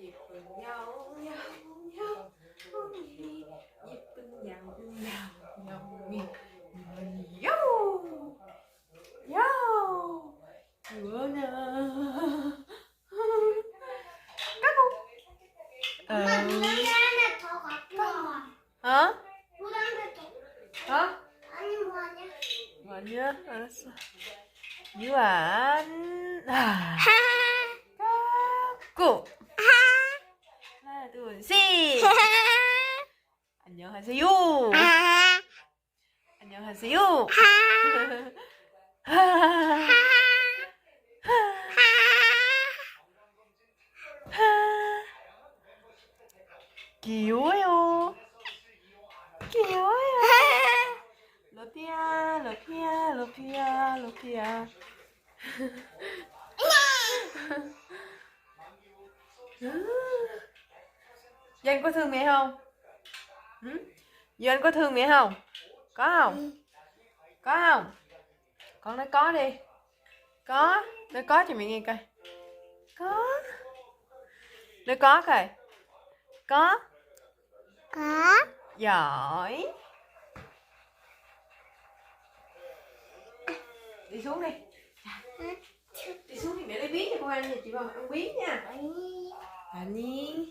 예쁜 야옹 야옹 야옹이 예쁜 야옹 야옹이 야옹 야옹 유원아 까고 누나 하나 더 갖고 와. 어? 노란 게 더. 어? 아니 뭐 아니야. 아니야 알았어 유한 아. 둘 셋. 안녕하세요. 안녕하세요. 귀여워요. 귀여워요. 러피야 러피야 러피야 러피야 Dân có thương mẹ không? Ừ? Dân có thương mẹ không? Có không? Ừ. Có không? Con nói có đi. Có. Nói có cho mẹ nghe coi. Có. Nói có coi. Có. Có. Giỏi. Đi xuống đi. Ừ. Đi xuống đi mẹ lấy bí cho con ăn nha chị Bò Ăn bí nha. Ăn đi.